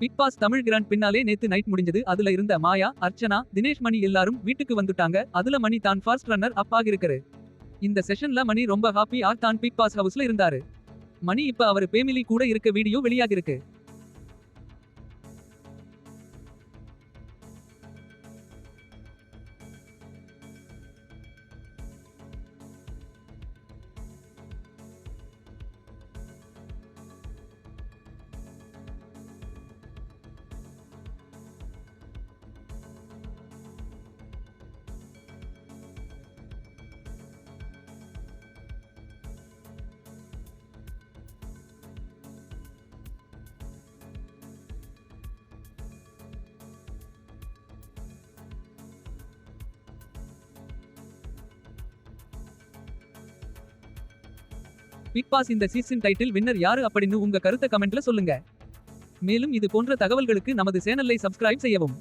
Big pass Tamil grand பின்னாலே நேத்து night முடிஞ்சது. அதுல இருந்த மாயா அர்ச்சனா தினேஷ் மணி எல்லாரும் வீட்டுக்கு வந்துட்டாங்க. அதுல மணி தான் ஃபர்ஸ்ட் ரன்னர் அப்பாக இருக்காரு இந்த செஷன்ல மணி ரொம்ப ஹாப்பி ஆ தான் பிக் பாஸ் ஹவுஸ்ல இருந்தாரு. மணி இப்ப அவர் பேமிலி கூட இருக்க வீடியோ வெளியாகிருக்கு. பிக் பாஸ் இந்த சீசன் டைட்டில் வின்னர் யாரு அப்படின்னு உங்க கருத்தை கமெண்ட்ல சொல்லுங்க. மேலும் இது போன்ற தகவல்களுக்கு நமது சேனலை சப்ஸ்கிரைப் செய்யவும்.